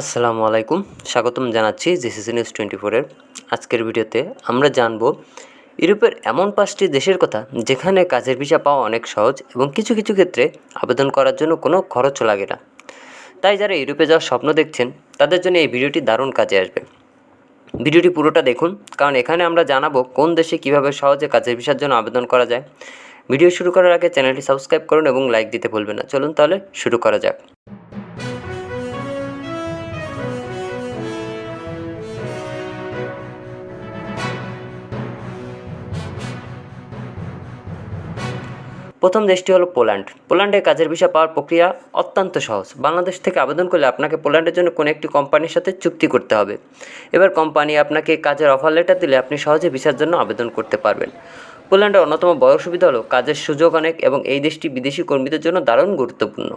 আসসালামু আলাইকুম। স্বাগতম জানাচ্ছি জিসিসি নিউজ টোয়েন্টি ফোরের আজকের ভিডিওতে আমরা জানব, ইউরোপের এমন পাঁচটি দেশের কথা যেখানে কাজের ভিসা পাওয়া অনেক সহজ এবং কিছু কিছু ক্ষেত্রে আবেদন করার জন্য কোনো খরচও লাগে না। তাই যারা ইউরোপে যাওয়ার স্বপ্ন দেখছেন, তাদের জন্য এই ভিডিওটি দারুণ কাজে আসবে। ভিডিওটি পুরোটা দেখুন, কারণ এখানে আমরা জানাব কোন দেশে কীভাবে সহজে কাজের ভিসার জন্য আবেদন করা যায়। ভিডিও শুরু করার আগে চ্যানেলটি সাবস্ক্রাইব করুন এবং লাইক দিতে ভুলবেন না। চলুন তাহলে শুরু করা যাক। প্রথম দেশটি হলো পোল্যান্ড। পোল্যান্ডে কাজের ভিসা পাওয়ার প্রক্রিয়া অত্যন্ত সহজ। বাংলাদেশ থেকে আবেদন করলে আপনাকে পোল্যান্ডের জন্য কোনো একটি কোম্পানির সাথে চুক্তি করতে হবে। এবার কোম্পানি আপনাকে কাজের অফার লেটার দিলে আপনি সহজে ভিসার জন্য আবেদন করতে পারবেন। পোল্যান্ডের অন্যতম বড় সুবিধা হলো কাজের সুযোগ অনেক এবং এই দেশটি বিদেশি কর্মীদের জন্য দারুণ গুরুত্বপূর্ণ।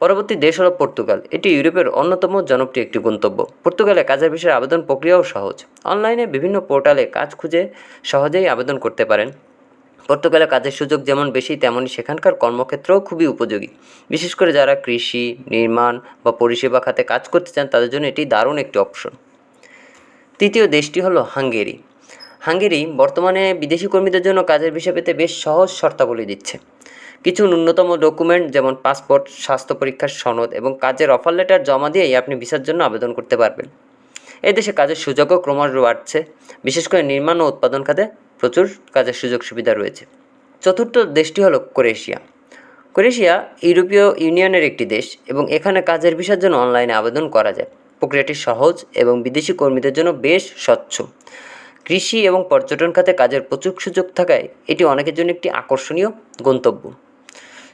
পরবর্তী দেশ হলো পর্তুগাল। এটি ইউরোপের অন্যতম জনপ্রিয় একটি গন্তব্য। পর্তুগালে কাজের বিষয়ে আবেদন প্রক্রিয়াও সহজ। অনলাইনে বিভিন্ন পোর্টালে কাজ খুঁজে সহজেই আবেদন করতে পারেন। পর্তুগালে কাজের সুযোগ যেমন বেশি তেমনই সেখানকার কর্মক্ষেত্রও খুবই উপযোগী। বিশেষ করে যারা কৃষি, নির্মাণ বা পরিষেবা খাতে কাজ করতে চান, তাদের জন্য এটি দারুণ একটি অপশন। তৃতীয় দেশটি হলো হাঙ্গেরি। হাঙ্গেরি বর্তমানে বিদেশি কর্মীদের জন্য কাজের বিষয় পেতে বেশ সহজ শর্তাবলী দিচ্ছে। কিছু ন্যূনতম ডকুমেন্ট যেমন পাসপোর্ট, স্বাস্থ্য পরীক্ষার সনদ এবং কাজের অফার লেটার জমা দিয়েই আপনি ভিসার জন্য আবেদন করতে পারবেন। এই দেশে কাজের সুযোগও ক্রমশ বাড়ছে। বিশেষ করে নির্মাণ ও উৎপাদন খাতে প্রচুর কাজের সুযোগ সুবিধা রয়েছে। চতুর্থ দেশটি হলো ক্রোয়েশিয়া। ক্রোয়েশিয়া ইউরোপীয় ইউনিয়নের একটি দেশ এবং এখানে কাজের ভিসার জন্য অনলাইনে আবেদন করা যায়। প্রক্রিয়াটি সহজ এবং বিদেশি কর্মীদের জন্য বেশ স্বচ্ছ। কৃষি এবং পর্যটন খাতে কাজের প্রচুর সুযোগ থাকায় এটি অনেকের জন্য একটি আকর্ষণীয় গন্তব্য।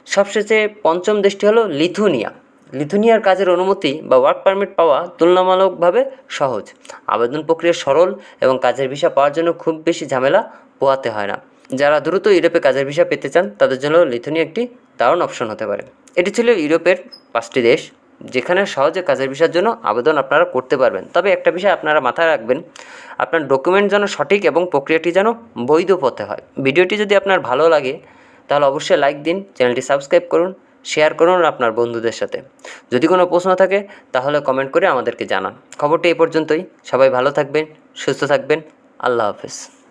সবশেষে পঞ্চম দেশটি হলো লিথুনিয়া। লিথুনিয়ার কাজের অনুমতি বা ওয়ার্ক পারমিট পাওয়া তুলনামূলকভাবে সহজ। আবেদন প্রক্রিয়া সরল এবং কাজের ভিসা পাওয়ার জন্য খুব বেশি ঝামেলা পোহাতে হয় না। যারা দ্রুত ইউরোপে কাজের ভিসা পেতে চান, তাদের জন্য লিথুনিয়া একটি দারুণ অপশন হতে পারে। এটি ছিল ইউরোপের পাঁচটি দেশ, যেখানে সহজে কাজের ভিসার জন্য আবেদন আপনারা করতে পারবেন। তবে একটা বিষয় আপনারা মাথায় রাখবেন, আপনার ডকুমেন্ট যেন সঠিক এবং প্রক্রিয়াটি যেন বৈধ পথে হয়। ভিডিওটি যদি আপনার ভালো লাগে, তাহলে অবশ্যই লাইক দিন চ্যানেলটি সাবস্ক্রাইব করুন শেয়ার করুন আপনার বন্ধুদের সাথে। যদি কোনো প্রশ্ন থাকে, তাহলে কমেন্ট করে আমাদেরকে জানান। খবরটি এই পর্যন্তই। সবাই ভালো থাকবেন, সুস্থ থাকবেন। আল্লাহ হাফেজ।